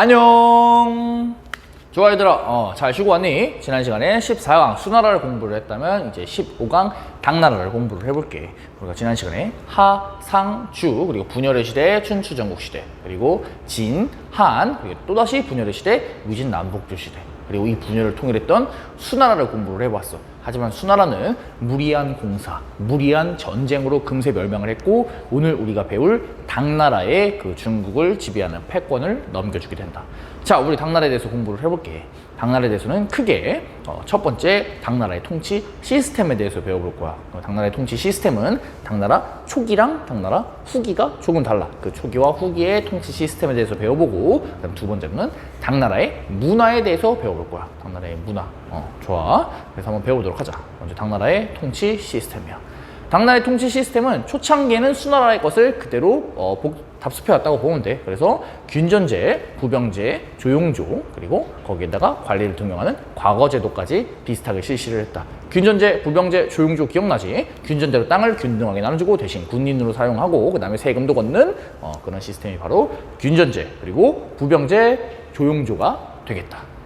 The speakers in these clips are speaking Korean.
안녕. 좋아 얘들아, 어, 잘 쉬고 왔니? 지난 시간에 14강 수나라를 공부를 했다면 이제 15강 당나라를 공부를 해볼게. 우리가 지난 시간에 하, 상, 주 그리고 분열의 시대, 춘추 전국 시대 그리고 진, 한 그리고 또 다시 분열의 시대, 위진 남북조 시대 그리고 이 분열을 통일했던 수나라를 공부를 해봤어. 하지만 수나라는 무리한 공사, 무리한 전쟁으로 금세 멸망을 했고 오늘 우리가 배울 당나라의 그 중국을 지배하는 패권을 넘겨주게 된다. 자, 우리 당나라에 대해서 공부를 해볼게. 당나라에 대해서는 크게 어, 첫 번째 당나라의 통치 시스템에 대해서 배워볼 거야. 어, 당나라의 통치 시스템은 당나라 초기랑 당나라 후기가 조금 달라. 그 초기와 후기의 통치 시스템에 대해서 배워보고 그다음 두 번째는 당나라의 문화에 대해서 배워볼 거야. 당나라의 문화. 어, 좋아. 그래서 한번 배워보도록 하자. 먼저 당나라의 통치 시스템이야. 당나라의 통치 시스템은 초창기에는 수나라의 것을 그대로 어, 복- 답습해왔다고 보면 돼. 그래서 균전제, 부병제, 조용조 그리고 거기에다가 관리를 등용하는 과거제도까지 비슷하게 실시를 했다. 균전제, 부병제, 조용조 기억나지? 균전제로 땅을 균등하게 나눠주고 대신 군인으로 사용하고 그 다음에 세금도 걷는 어, 그런 시스템이 바로 균전제 그리고 부병제, 조용조가 되겠다.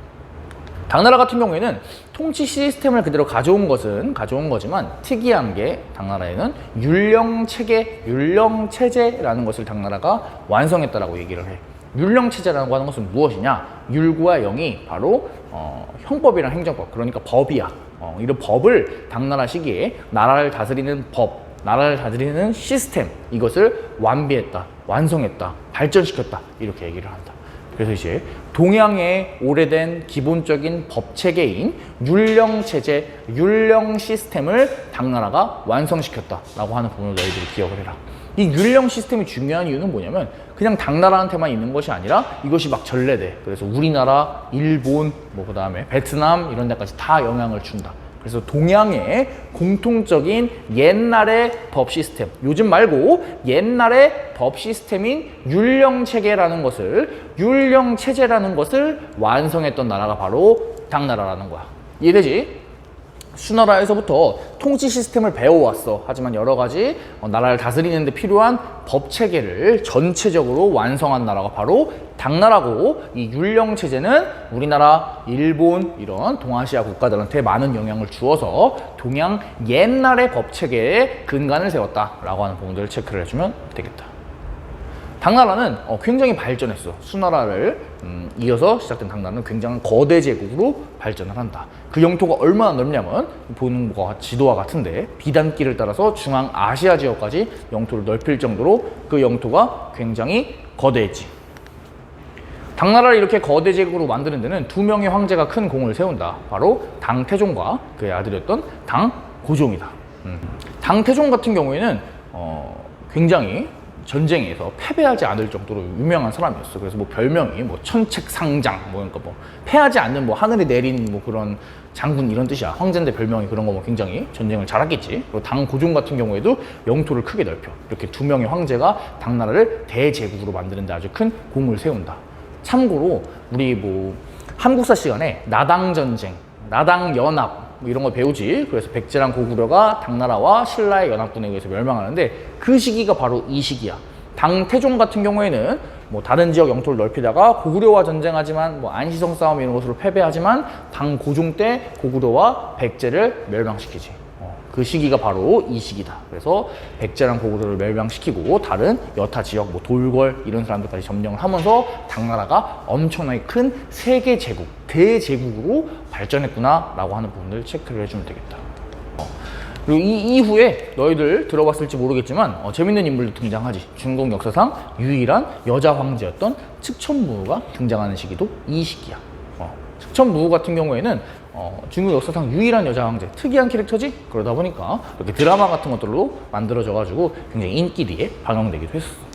당나라 같은 경우에는 통치 시스템을 그대로 가져온 것은 가져온 거지만 특이한 게 당나라에는 율령 체계, 율령 체제라는 것을 당나라가 완성했다라고 얘기를 해. 율령 체제라고 하는 것은 무엇이냐? 율과 영이 바로 어, 형법이랑 행정법, 그러니까 법이야. 어, 이런 법을 당나라 시기에 나라를 다스리는 법, 나라를 다스리는 시스템 이것을 완비했다, 완성했다, 발전시켰다 이렇게 얘기를 한다. 그래서 이제 동양의 오래된 기본적인 법 체계인 율령 체제, 율령 시스템을 당나라가 완성시켰다라고 하는 부분을 너희들이 기억을 해라. 이 율령 시스템이 중요한 이유는 뭐냐면 그냥 당나라한테만 있는 것이 아니라 이것이 막 전래돼. 그래서 우리나라, 일본, 뭐 그다음에 베트남 이런 데까지 다 영향을 준다. 그래서 동양의 공통적인 옛날의 법 시스템, 요즘 말고 옛날의 법 시스템인 율령 체계라는 것을 율령 체제라는 것을 완성했던 나라가 바로 당나라라는 거야. 이해되지? 수나라에서부터 통치 시스템을 배워왔어. 하지만 여러 가지 어, 나라를 다스리는 데 필요한 법 체계를 전체적으로 완성한 나라가 바로 당나라고 이 율령 체제는 우리나라, 일본 이런 동아시아 국가들한테 많은 영향을 주어서 동양 옛날의 법 체계에 근간을 세웠다라고 하는 부분들을 체크를 해주면 되겠다. 당나라는 어, 굉장히 발전했어. 수나라를 음, 이어서 시작된 당나라는 굉장한 거대 제국으로 발전을 한다. 그 영토가 얼마나 넓냐면 보는 것과 지도와 같은데 비단길을 따라서 중앙 아시아 지역까지 영토를 넓힐 정도로 그 영토가 굉장히 거대했지. 당나라를 이렇게 거대 제국으로 만드는 데는 두 명의 황제가 큰 공을 세운다. 바로 당태종과 그의 아들이었던 당고종이다. 음. 당태종 같은 경우에는 어, 굉장히 전쟁에서 패배하지 않을 정도로 유명한 사람이었어. 그래서 뭐 별명이 뭐 천책상장, 뭐 그러니까 뭐 패하지 않는 뭐 하늘이 내린 뭐 그런 장군 이런 뜻이야. 황제인데 별명이 그런 거 뭐 굉장히 전쟁을 잘했겠지. 그리고 당 고종 같은 경우에도 영토를 크게 넓혀. 이렇게 두 명의 황제가 당나라를 대제국으로 만드는데 아주 큰 공을 세운다. 참고로 우리 뭐 한국사 시간에 나당 전쟁, 나당 연합 뭐 이런 거 배우지. 그래서 백제랑 고구려가 당나라와 신라의 연합군에 의해서 멸망하는데 그 시기가 바로 이 시기야. 당태종 같은 경우에는 뭐 다른 지역 영토를 넓히다가 고구려와 전쟁하지만 뭐 안시성 싸움 이런 것으로 패배하지만 당고종 때 고구려와 백제를 멸망시키지. 어, 그 시기가 바로 이 시기다. 그래서 백제랑 고구려를 멸망시키고 다른 여타 지역, 뭐 돌궐 이런 사람들까지 점령을 하면서 당나라가 엄청나게 큰 세계 제국, 대제국으로 발전했구나라고 하는 부분을 체크를 해주면 되겠다. 어, 그리고 이 이후에 너희들 들어봤을지 모르겠지만 어, 재밌는 인물도 등장하지. 중국 역사상 유일한 여자 황제였던 측천무가 등장하는 시기도 이 시기야. 어, 측천무 같은 경우에는 어, 중국 역사상 유일한 여자 황제, 특이한 캐릭터지? 그러다 보니까 이렇게 드라마 같은 것들로 만들어져 가지고 굉장히 인기리에 방영되기도 했었어.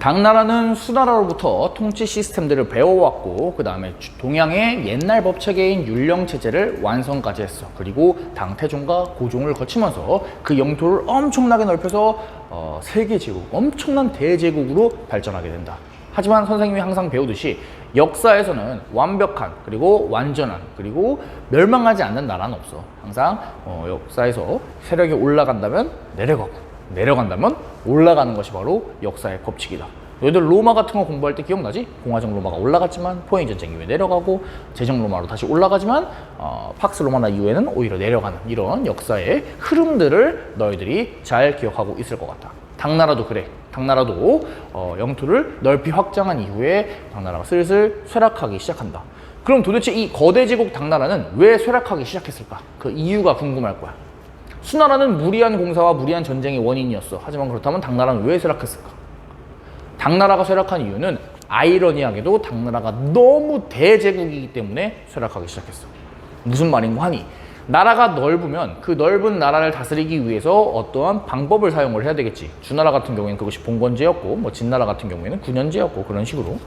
당나라는 수나라로부터 통치 시스템들을 배워왔고 그 다음에 동양의 옛날 법체계인 율령 체제를 완성까지 했어. 그리고 당태종과 고종을 거치면서 그 영토를 엄청나게 넓혀서 어, 세계 제국, 엄청난 대제국으로 발전하게 된다. 하지만 선생님이 항상 배우듯이 역사에서는 완벽한 그리고 완전한 그리고 멸망하지 않는 나라는 없어. 항상 어, 역사에서 세력이 올라간다면 내려가고 내려간다면 올라가는 것이 바로 역사의 법칙이다. 너희들 로마 같은 거 공부할 때 기억나지? 공화정 로마가 올라갔지만 포에이 전쟁 이후에 내려가고 제정 로마로 다시 올라가지만 어, 팍스 로마나 이후에는 오히려 내려가는 이런 역사의 흐름들을 너희들이 잘 기억하고 있을 것 같다. 당나라도 그래. 당나라도 어, 영토를 넓히 확장한 이후에 당나라가 슬슬 쇠락하기 시작한다. 그럼 도대체 이 거대 제국 당나라는 왜 쇠락하기 시작했을까? 그 이유가 궁금할 거야. 수나라는 무리한 공사와 무리한 전쟁의 원인이었어. 하지만 그렇다면 당나라는 왜 쇠락했을까? 당나라가 쇠락한 이유는 아이러니하게도 당나라가 너무 대제국이기 때문에 쇠락하기 시작했어. 무슨 말인고 하니 나라가 넓으면 그 넓은 나라를 다스리기 위해서 어떠한 방법을 사용을 해야 되겠지. 주나라 같은 경우에는 그것이 봉건제였고 뭐 진나라 같은 경우에는 군연제였고 그런 식으로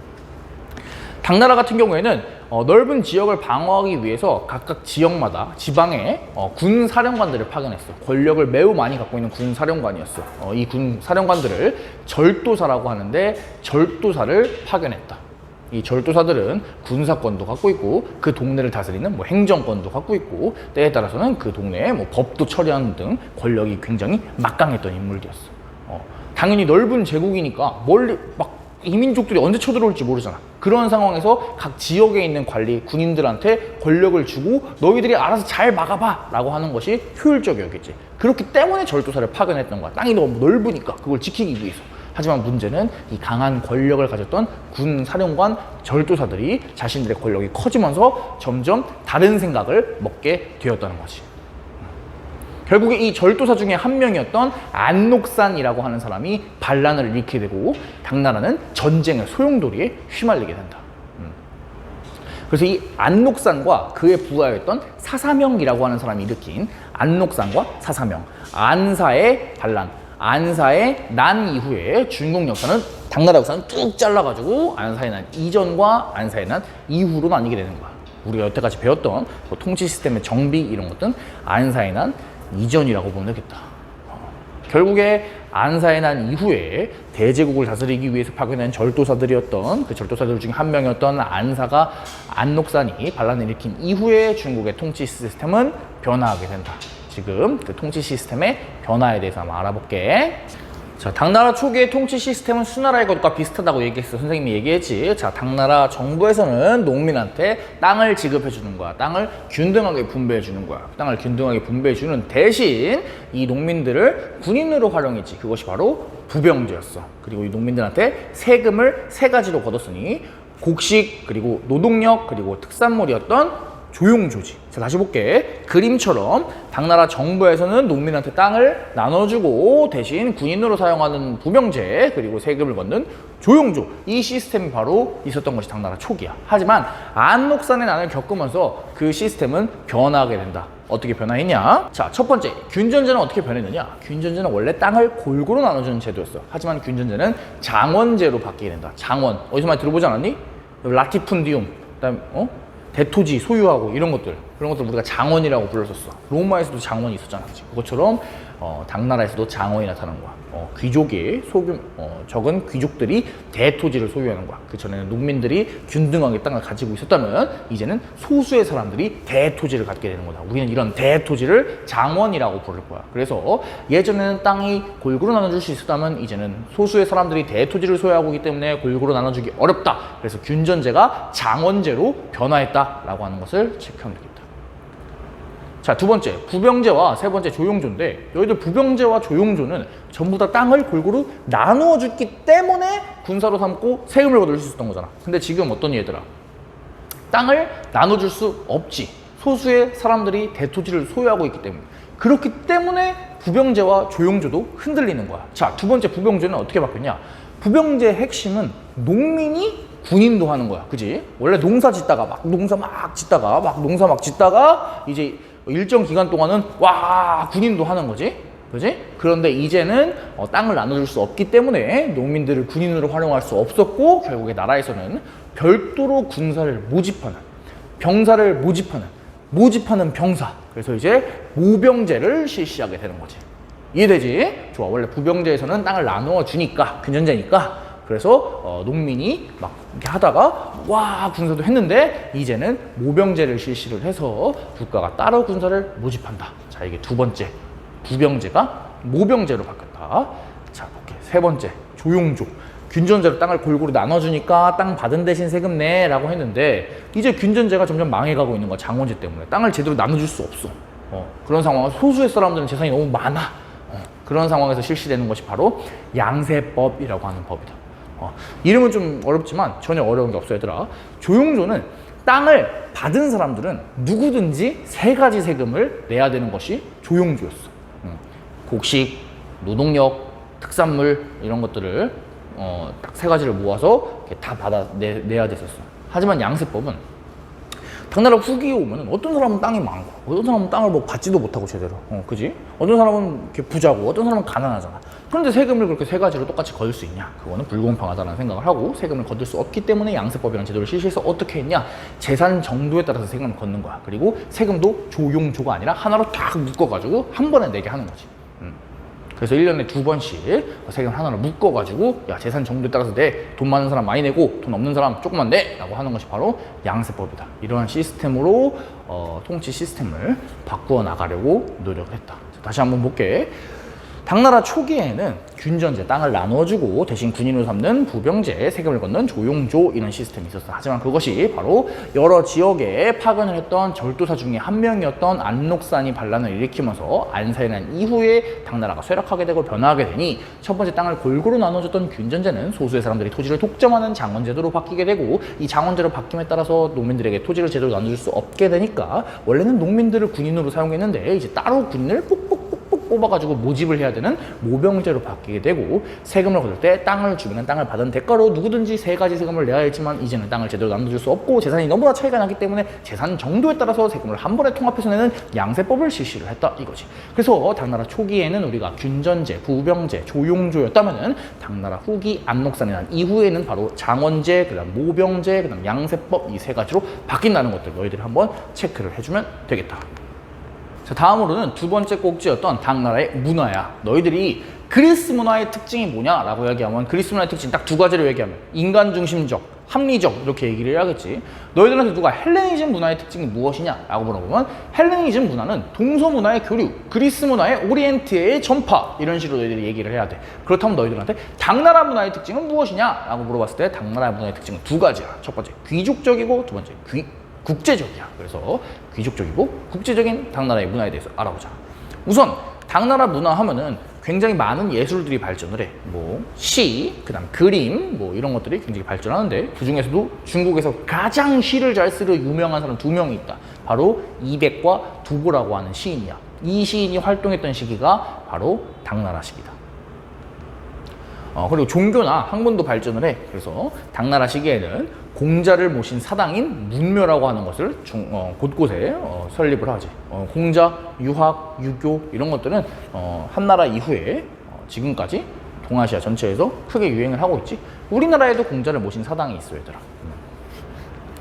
당나라 같은 경우에는 어, 넓은 지역을 방어하기 위해서 각각 지역마다 지방에 어, 군 사령관들을 파견했어. 권력을 매우 많이 갖고 있는 군 사령관이었어. 어, 이군 사령관들을 절도사라고 하는데 절도사를 파견했다. 이 절도사들은 군사권도 갖고 있고 그 동네를 다스리는 뭐 행정권도 갖고 있고 때에 따라서는 그 동네에 뭐 법도 처리하는 등 권력이 굉장히 막강했던 인물들이었어. 어, 당연히 넓은 제국이니까 멀리 막 이민족들이 언제 쳐들어올지 모르잖아. 그런 상황에서 각 지역에 있는 관리 군인들한테 권력을 주고 너희들이 알아서 잘 막아봐 라고 하는 것이 효율적이었겠지. 그렇기 때문에 절도사를 파견했던 거야. 땅이 너무 넓으니까 그걸 지키기 위해서. 하지만 문제는 이 강한 권력을 가졌던 군 사령관 절도사들이 자신들의 권력이 커지면서 점점 다른 생각을 먹게 되었다는 거지. 결국에 이 절도사 중에 한 명이었던 안녹산이라고 하는 사람이 반란을 일으키게 되고 당나라는 전쟁의 소용돌이에 휘말리게 된다. 음. 그래서 이 안녹산과 그의 부하였던 사사명이라고 하는 사람이 일으킨 안녹산과 사사명, 안사의 반란, 안사의 난 이후에 중국 역사는 당나라 역사는 쭉 잘라가지고 안사의 난 이전과 안사의 난 이후로 나뉘게 되는 거야. 우리가 여태까지 배웠던 뭐 통치 시스템의 정비 이런 것들은 안사의 난 이전이라고 보면 되겠다. 어, 결국에 안사의 난 이후에 대제국을 다스리기 위해서 파견된 절도사들이었던 그 절도사들 중에 한 명이었던 안사가 안녹산이 반란을 일으킨 이후에 중국의 통치 시스템은 변화하게 된다. 지금 그 통치 시스템의 변화에 대해서 한번 알아볼게. 자, 당나라 초기의 통치 시스템은 수나라의 것과 비슷하다고 얘기했어. 선생님이 얘기했지. 자, 당나라 정부에서는 농민한테 땅을 지급해 주는 거야. 땅을 균등하게 분배해 주는 거야. 땅을 균등하게 분배해 주는 대신 이 농민들을 군인으로 활용했지. 그것이 바로 부병제였어. 그리고 이 농민들한테 세금을 세 가지로 걷었으니 곡식 그리고 노동력 그리고 특산물이었던 조용조지. 자, 다시 볼게. 그림처럼 당나라 정부에서는 농민한테 땅을 나눠주고 대신 군인으로 사용하는 부병제 그리고 세금을 걷는 조용조. 이 시스템이 바로 있었던 것이 당나라 초기야. 하지만 안녹산의 난을 겪으면서 그 시스템은 변화하게 된다. 어떻게 변화했냐? 자, 첫 번째, 균전제는 어떻게 변했느냐? 균전제는 원래 땅을 골고루 나눠주는 제도였어. 하지만 균전제는 장원제로 바뀌게 된다. 장원. 어디서 많이 들어보지 않았니? 라티푼디움. 그다음 어? 대토지 소유하고 이런 것들. 그런 것들 우리가 장원이라고 불렀었어. 로마에서도 장원이 있었잖아? 그것처럼 어, 당나라에서도 장원이 나타난 거야 어, 귀족의 소규 어, 적은 귀족들이 대토지를 소유하는 거야. 그 전에는 농민들이 균등하게 땅을 가지고 있었다면 이제는 소수의 사람들이 대토지를 갖게 되는 거다. 우리는 이런 대토지를 장원이라고 부를 거야. 그래서 예전에는 땅이 골고루 나눠줄 수 있었다면 이제는 소수의 사람들이 대토지를 소유하고 있기 때문에 골고루 나눠주기 어렵다. 그래서 균전제가 장원제로 변화했다라고 하는 것을 되겠다 자, 두 번째, 부병제와 세 번째, 조용조인데, 여기들 부병제와 조용조는 전부 다 땅을 골고루 나누어 줬기 때문에 군사로 삼고 세금을 거둘 수 있었던 거잖아. 근데 지금 어떤 얘들아? 땅을 나눠줄 수 없지. 소수의 사람들이 대토지를 소유하고 있기 때문에. 그렇기 때문에 부병제와 조용조도 흔들리는 거야. 자, 두 번째 부병제는 어떻게 바뀌었냐? 부병제의 핵심은 농민이 군인도 하는 거야. 그지? 원래 농사 짓다가 막 농사 막 짓다가 막 농사 막 짓다가 이제 일정 기간 동안은 와 군인도 하는 거지. 그지? 그런데 이제는 어, 땅을 나눠줄 수 없기 때문에 농민들을 군인으로 활용할 수 없었고 결국에 나라에서는 별도로 군사를 모집하는 병사를 모집하는 모집하는 병사 그래서 이제 모병제를 실시하게 되는 거지 이해되지? 좋아 원래 부병제에서는 땅을 나누어 주니까 근전제니까 그래서 어, 농민이 막 이렇게 하다가 와 군사도 했는데 이제는 모병제를 실시를 해서 국가가 따로 군사를 모집한다. 자 이게 두 번째. 부병제가 모병제로 바뀌었다. 자 볼게 세 번째. 조용조. 균전제로 땅을 골고루 나눠주니까 땅 받은 대신 세금 내라고 했는데 이제 균전제가 점점 망해가고 있는 거야 장원제 때문에. 땅을 제대로 나눠줄 수 없어. 어, 그런 상황에서 소수의 사람들은 재산이 너무 많아. 어, 그런 상황에서 실시되는 것이 바로 양세법이라고 하는 법이다 어, 이름은 좀 어렵지만 전혀 어려운 게 없어 얘들아. 조용조는 땅을 받은 사람들은 누구든지 세 가지 세금을 내야 되는 것이 조용조였어. 음, 곡식, 노동력, 특산물 이런 것들을 어, 딱 세 가지를 모아서 이렇게 다 받아 내, 내야 됐었어. 하지만 양세법은 당나라 후기에 오면은 어떤 사람은 땅이 많고 어떤 사람은 땅을 뭐 받지도 못하고 제대로. 어 그지? 어떤 사람은 이렇게 부자고 어떤 사람은 가난하잖아 그런데 세금을 그렇게 세 가지로 똑같이 거둘 수 있냐? 그거는 불공평하다는 생각을 하고 세금을 거둘 수 없기 때문에 양세법이라는 제도를 실시해서 어떻게 했냐? 재산 정도에 따라서 세금을 걷는 거야. 그리고 세금도 조용조가 아니라 하나로 딱 묶어가지고 한 번에 내게 하는 거지. 음. 그래서 1년에 두 번씩 세금 하나로 묶어가지고 야 재산 정도에 따라서 내 돈 많은 사람 많이 내고 돈 없는 사람 조금만 내! 라고 하는 것이 바로 양세법이다. 이러한 시스템으로 어, 통치 시스템을 바꾸어 나가려고 노력했다. 자, 다시 한번 볼게 당나라 초기에는 균전제 땅을 나눠주고 대신 군인으로 삼는 부병제 세금을 걷는 조용조 이런 시스템이 있었어. 하지만 그것이 바로 여러 지역에 파견을 했던 절도사 중에 한 명이었던 안록산이 반란을 일으키면서 안사에 난 이후에 당나라가 쇠락하게 되고 변화하게 되니 첫 번째 땅을 골고루 나눠줬던 균전제는 소수의 사람들이 토지를 독점하는 장원제도로 바뀌게 되고 이 장원제로 바뀜에 따라서 농민들에게 토지를 제대로 나눠줄 수 없게 되니까 원래는 농민들을 군인으로 사용했는데 이제 따로 군인을 뽑 뽑아가지고 모집을 해야 되는 모병제로 바뀌게 되고 세금을 거둘 때 땅을 주면 땅을 받은 대가로 누구든지 세 가지 세금을 내야 했지만 이제는 땅을 제대로 나눠줄 수 없고 재산이 너무나 차이가 나기 때문에 재산 정도에 따라서 세금을 한 번에 통합해서 내는 양세법을 실시를 했다 이거지. 그래서 당나라 초기에는 우리가 균전제, 부병제, 조용조였다면은 당나라 후기 안록산이 난 이후에는 바로 장원제, 그다음 모병제, 그다음 양세법 이 세 가지로 바뀐다는 것들 너희들이 한번 체크를 해주면 되겠다. 자, 다음으로는 두 번째 꼭지였던 당나라의 문화야. 너희들이 그리스 문화의 특징이 뭐냐라고 얘기하면 그리스 문화의 특징 딱 두 가지를 얘기하면 인간 중심적, 합리적 이렇게 얘기를 해야겠지. 너희들한테 누가 헬레니즘 문화의 특징이 무엇이냐라고 물어보면 헬레니즘 문화는 동서 문화의 교류, 그리스 문화의 오리엔트의 전파 이런 식으로 너희들이 얘기를 해야 돼. 그렇다면 너희들한테 당나라 문화의 특징은 무엇이냐라고 물어봤을 때 당나라 문화의 특징은 두 가지야. 첫 번째 귀족적이고 두 번째 귀 국제적이야. 그래서 귀족적이고 국제적인 당나라의 문화에 대해서 알아보자. 우선 당나라 문화 하면은 굉장히 많은 예술들이 발전을 해. 뭐 시, 그다음 그림, 뭐 이런 것들이 굉장히 발전하는데 그 중에서도 중국에서 가장 시를 잘 쓰는 유명한 사람 두 명이 있다. 바로 이백과 두보라고 하는 시인이야. 이 시인이 활동했던 시기가 바로 당나라 시기다. 어, 그리고 종교나 학문도 발전을 해. 그래서 당나라 시기에는 공자를 모신 사당인 문묘라고 하는 것을 중- 어, 곳곳에 어, 설립을 하지. 어, 공자, 유학, 유교 이런 것들은 어, 한나라 이후에 어, 지금까지 동아시아 전체에서 크게 유행을 하고 있지. 우리나라에도 공자를 모신 사당이 있어, 얘들아. 음.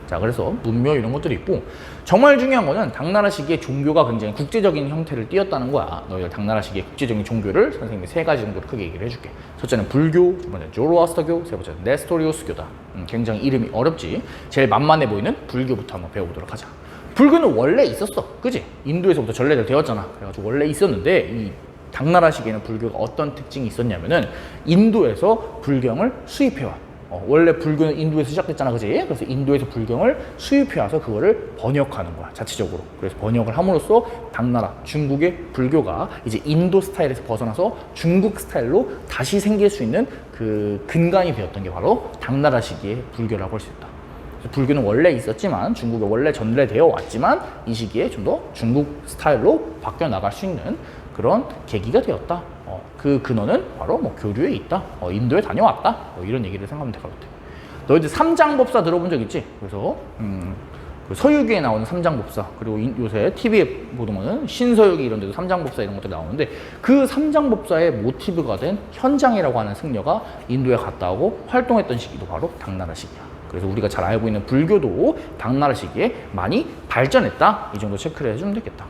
자, 그래서 문묘 이런 것들이 있고 정말 중요한 거는 당나라 시기에 종교가 굉장히 국제적인 형태를 띠었다는 거야. 너희가 당나라 시기의 국제적인 종교를 선생님이 세 가지 정도로 크게 얘기를 해줄게. 첫째는 불교, 두 번째는 조로아스터교, 세 번째는 네스토리오스교다. 음, 굉장히 이름이 어렵지. 제일 만만해 보이는 불교부터 한번 배워보도록 하자. 불교는 원래 있었어, 그지? 인도에서부터 전래를 되었잖아. 그래가지고 원래 있었는데 이 당나라 시기에는 불교가 어떤 특징이 있었냐면은 인도에서 불경을 수입해와. 어, 원래 불교는 인도에서 시작됐잖아, 그지? 그래서 인도에서 불경을 수입해 와서 그거를 번역하는 거야, 자체적으로. 그래서 번역을 함으로써 당나라, 중국의 불교가 이제 인도 스타일에서 벗어나서 중국 스타일로 다시 생길 수 있는 그 근간이 되었던 게 바로 당나라 시기의 불교라고 할 수 있다. 불교는 원래 있었지만 중국에 원래 전래되어 왔지만 이 시기에 좀 더 중국 스타일로 바뀌어 나갈 수 있는 그런 계기가 되었다. 어, 그 근원은 바로 뭐 교류에 있다. 어, 인도에 다녀왔다. 뭐 이런 얘기를 생각하면 될 것 같아. 너희들 삼장법사 들어본 적 있지? 그래서 음, 그 서유기에 나오는 삼장법사 그리고 인- 요새 TV에 보면은 신서유기 이런 데도 삼장법사 이런 것들이 나오는데 그 삼장법사의 모티브가 된 현장이라고 하는 승려가 인도에 갔다 오고 활동했던 시기도 바로 당나라 시기야. 그래서 우리가 잘 알고 있는 불교도 당나라 시기에 많이 발전했다. 이 정도 체크를 해주면 되겠다.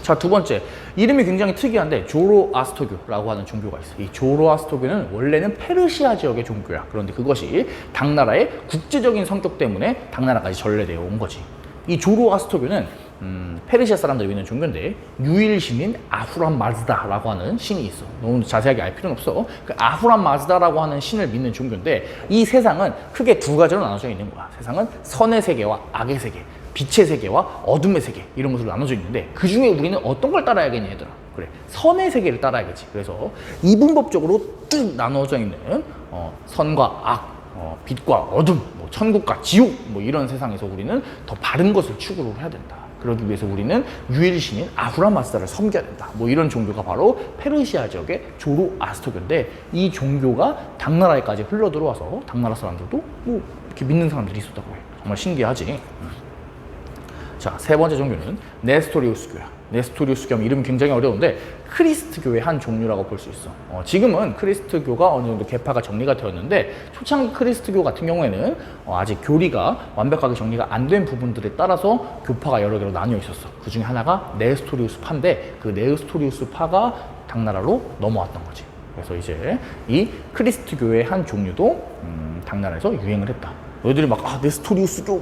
자, 두 번째. 이름이 굉장히 특이한데 조로아스터교라고 하는 종교가 있어요. 이 조로아스터교는 원래는 페르시아 지역의 종교야. 그런데 그것이 당나라의 국제적인 성격 때문에 당나라까지 전래되어 온 거지. 이 조로아스터교는 음, 페르시아 사람들이 믿는 종교인데 유일 신인 아후람 마즈다라고 하는 신이 있어. 너무 자세하게 알 필요는 없어. 그 아후람 마즈다라고 하는 신을 믿는 종교인데 이 세상은 크게 두 가지로 나눠져 있는 거야. 세상은 선의 세계와 악의 세계, 빛의 세계와 어둠의 세계 이런 것으로 나눠져 있는데 그 중에 우리는 어떤 걸 따라야겠니 얘들아? 그래 선의 세계를 따라야겠지. 그래서 이분법적으로 쭉 나눠져 있는 어, 선과 악, 어, 빛과 어둠, 뭐 천국과 지옥 뭐 이런 세상에서 우리는 더 바른 것을 추구를 해야 된다. 그러기 위해서 우리는 유일신인 아후라마스다를 섬겨야 된다. 뭐 이런 종교가 바로 페르시아 지역의 조로아스토교인데 이 종교가 당나라에까지 흘러 들어와서 당나라 사람들도 뭐 이렇게 믿는 사람들이 있었다고 해. 정말 신기하지. 자, 세 번째 종교는 네스토리우스 교야. 네스토리우스교 이름이 굉장히 어려운데 크리스트교의 한 종류라고 볼 수 있어. 어, 지금은 크리스트교가 어느 정도 개파가 정리가 되었는데 초창기 크리스트교 같은 경우에는 어, 아직 교리가 완벽하게 정리가 안 된 부분들에 따라서 교파가 여러 개로 나뉘어 있었어. 그 중에 하나가 네스토리우스 파인데 그 네스토리우스 파가 당나라로 넘어왔던 거지. 그래서 이제 이 크리스트교의 한 종류도 음, 당나라에서 유행을 했다. 너희들이 막 아, 네스토리우스 교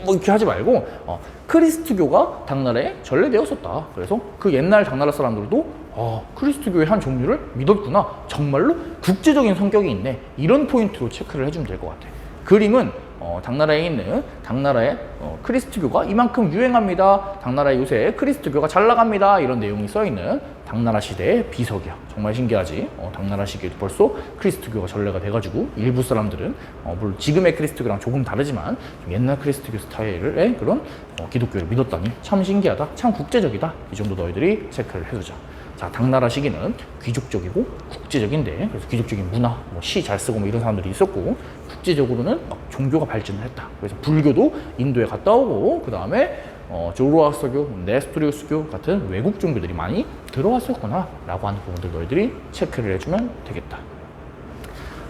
뭐, 뭐 이렇게 하지 말고 어, 크리스트교가 당나라에 전래되었었다. 그래서 그 옛날 당나라 사람들도 어, 크리스트교의 한 종류를 믿었구나. 정말로 국제적인 성격이 있네. 이런 포인트로 체크를 해주면 될 것 같아. 그림은 어, 당나라에 있는 당나라의 어, 크리스트교가 이만큼 유행합니다. 당나라 요새 크리스트교가 잘 나갑니다. 이런 내용이 써 있는 당나라 시대의 비석이야. 정말 신기하지. 어, 당나라 시기에도 벌써 크리스트교가 전래가 돼가지고 일부 사람들은 어, 물론 지금의 크리스트교랑 조금 다르지만 좀 옛날 크리스트교 스타일의 그런 어, 기독교를 믿었다니 참 신기하다. 참 국제적이다. 이 정도 너희들이 체크를 해두자. 자, 당나라 시기는 귀족적이고 국제적인데 그래서 귀족적인 문화, 뭐 시 잘 쓰고 뭐 이런 사람들이 있었고 국제적으로는 막 종교가 발전을 했다. 그래서 불교도 인도에 갔다 오고 그 다음에 어, 조로아스터교, 네스토리우스교 같은 외국 종교들이 많이 들어왔었구나라고 하는 부분들 너희들이 체크를 해주면 되겠다.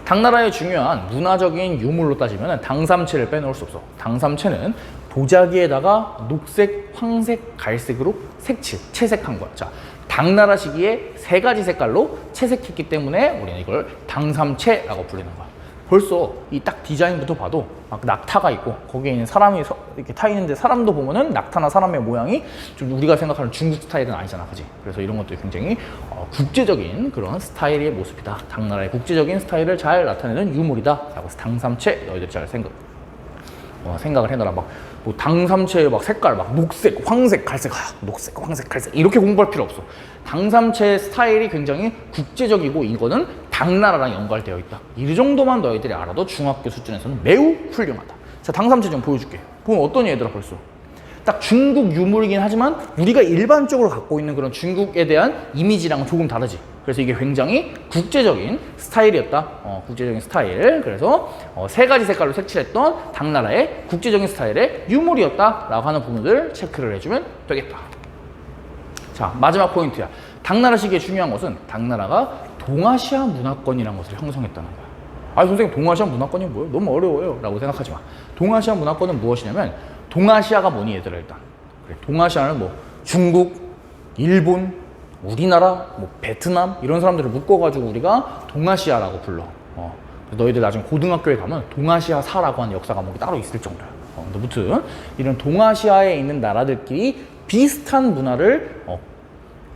당나라의 중요한 문화적인 유물로 따지면 당삼채를 빼놓을 수 없어. 당삼채는 도자기에다가 녹색, 황색, 갈색으로 색칠, 채색한 거야. 자, 당나라 시기에 세 가지 색깔로 채색했기 때문에 우리는 이걸 당삼채라고 부르는 거야. 벌써 이 딱 디자인부터 봐도 막 낙타가 있고 거기에 있는 사람이 서- 이렇게 타 있는데 사람도 보면은 낙타나 사람의 모양이 좀 우리가 생각하는 중국 스타일은 아니잖아, 그지? 그래서 이런 것도 굉장히 어, 국제적인 그런 스타일의 모습이다. 당나라의 국제적인 스타일을 잘 나타내는 유물이다라고 당삼채 너희들 잘 생각 어, 생각을 해놔라 막 뭐 당삼채의 막 색깔 막 녹색, 황색, 갈색, 아, 녹색, 황색, 갈색 이렇게 공부할 필요 없어. 당삼채 스타일이 굉장히 국제적이고 이거는 당나라랑 연관되어 있다. 이 정도만 너희들이 알아도 중학교 수준에서는 매우 훌륭하다. 자, 당삼채 좀 보여줄게. 보면 어떤 얘들아 벌써. 딱 중국 유물이긴 하지만 우리가 일반적으로 갖고 있는 그런 중국에 대한 이미지랑은 조금 다르지. 그래서 이게 굉장히 국제적인 스타일이었다. 어, 국제적인 스타일. 그래서 어, 세 가지 색깔로 색칠했던 당나라의 국제적인 스타일의 유물이었다라고 하는 부분들 체크를 해주면 되겠다. 자, 마지막 포인트야. 당나라 시기에 중요한 것은 당나라가 동아시아 문화권이라는 것을 형성했다는 거야. 아, 선생님, 동아시아 문화권이 뭐예요? 너무 어려워요. 라고 생각하지 마. 동아시아 문화권은 무엇이냐면, 동아시아가 뭐니, 얘들아, 일단. 그래, 동아시아는 뭐, 중국, 일본, 우리나라, 뭐, 베트남, 이런 사람들을 묶어가지고 우리가 동아시아라고 불러. 어. 너희들 나중에 고등학교에 가면 동아시아사라고 하는 역사 과목이 따로 있을 정도야. 어, 근데 무튼, 이런 동아시아에 있는 나라들끼리 비슷한 문화를 어,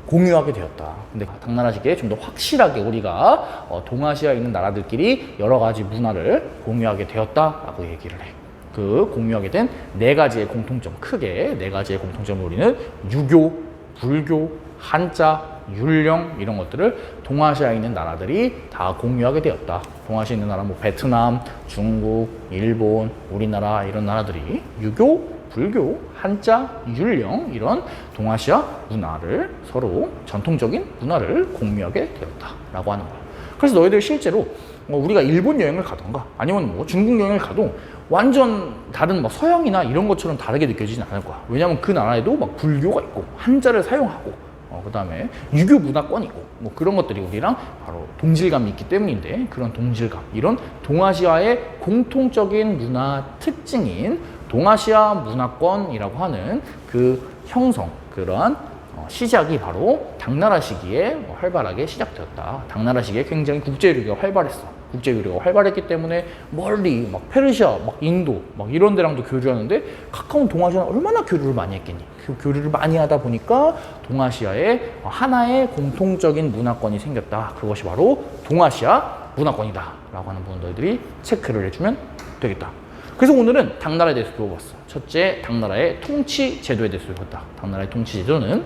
공유하게 되었다. 근데 당나라 시기에 좀 더 확실하게 우리가 어, 동아시아에 있는 나라들끼리 여러 가지 문화를 공유하게 되었다라고 얘기를 해. 그 공유하게 된 네 가지의 공통점, 크게 네 가지의 공통점을 우리는 유교, 불교, 한자, 율령 이런 것들을 동아시아에 있는 나라들이 다 공유하게 되었다. 동아시아에 있는 나라 뭐 베트남, 중국, 일본, 우리나라 이런 나라들이 유교, 불교, 한자, 율령 이런 동아시아 문화를 서로 전통적인 문화를 공유하게 되었다라고 하는 거야. 그래서 너희들 실제로 뭐 우리가 일본 여행을 가던가 아니면 뭐 중국 여행을 가도 완전 다른 뭐 서양이나 이런 것처럼 다르게 느껴지진 않을 거야. 왜냐하면 그 나라에도 막 불교가 있고 한자를 사용하고 어, 그 다음에 유교 문화권이고 뭐 그런 것들이 우리랑 바로 동질감이 있기 때문인데 그런 동질감 이런 동아시아의 공통적인 문화 특징인 동아시아 문화권이라고 하는 그 형성 그러한 어, 시작이 바로 당나라 시기에 뭐 활발하게 시작되었다. 당나라 시기에 굉장히 국제유류가 활발했어. 국제유류가 활발했기 때문에 멀리 막 페르시아, 막 인도, 막 이런 데랑도 교류하는데 가까운 동아시아는 얼마나 교류를 많이 했겠니? 그 교류를 많이 하다 보니까 동아시아에 하나의 공통적인 문화권이 생겼다. 그것이 바로 동아시아 문화권이다. 라고 하는 부분 너희들이 체크를 해주면 되겠다. 그래서 오늘은 당나라에 대해서 배워봤어. 첫째, 당나라의 통치 제도에 대해서 배웠다. 당나라의 통치 제도는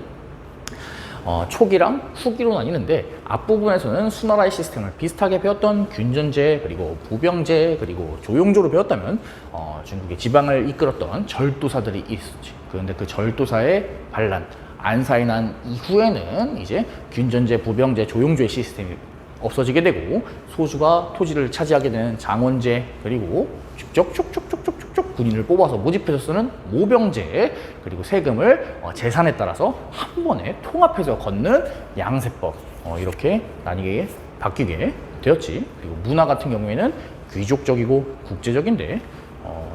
어, 초기랑 후기로 나뉘는데 앞부분에서는 수나라의 시스템을 비슷하게 배웠던 균전제 그리고 부병제 그리고 조용조로 배웠다면 어, 중국의 지방을 이끌었던 절도사들이 있었지. 그런데 그 절도사의 반란 안사이 난 이후에는 이제 균전제, 부병제, 조용조의 시스템이 없어지게 되고 소수가 토지를 차지하게 되는 장원제 그리고 쭉쭉쭉쭉쭉쭉 군인을 뽑아서 모집해서 쓰는 모병제 그리고 세금을 어, 재산에 따라서 한 번에 통합해서 걷는 양세법 어, 이렇게 나뉘게 바뀌게 되었지. 그리고 문화 같은 경우에는 귀족적이고 국제적인데 어,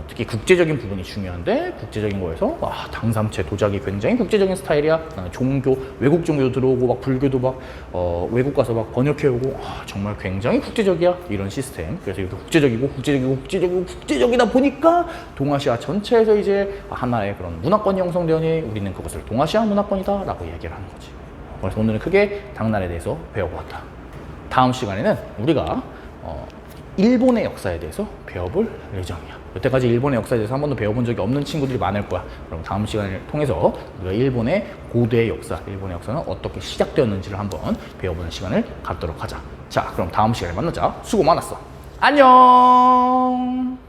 특히 국제적인 부분이 중요한데 국제적인 거에서 와, 당삼체 도자기 굉장히 국제적인 스타일이야. 그다음에 종교 외국 종교도 들어오고 막 불교도 막 어, 외국 가서 막 번역해 오고 아, 정말 굉장히 국제적이야 이런 시스템. 그래서 이렇게 국제적이고 국제적이고 국제적이고 국제적이다 보니까 동아시아 전체에서 이제 하나의 그런 문화권이 형성되니 우리는 그것을 동아시아 문화권이다 라고 얘기를 하는 거지. 그래서 오늘은 크게 당나라에 대해서 배워보았다. 다음 시간에는 우리가 어, 일본의 역사에 대해서 배워볼 예정이야. 여태까지 일본의 역사에 대해서 한 번도 배워본 적이 없는 친구들이 많을 거야. 그럼 다음 시간을 통해서 우리가 일본의 고대 역사, 일본의 역사는 어떻게 시작되었는지를 한번 배워보는 시간을 갖도록 하자. 자, 그럼 다음 시간에 만나자. 수고 많았어. 안녕!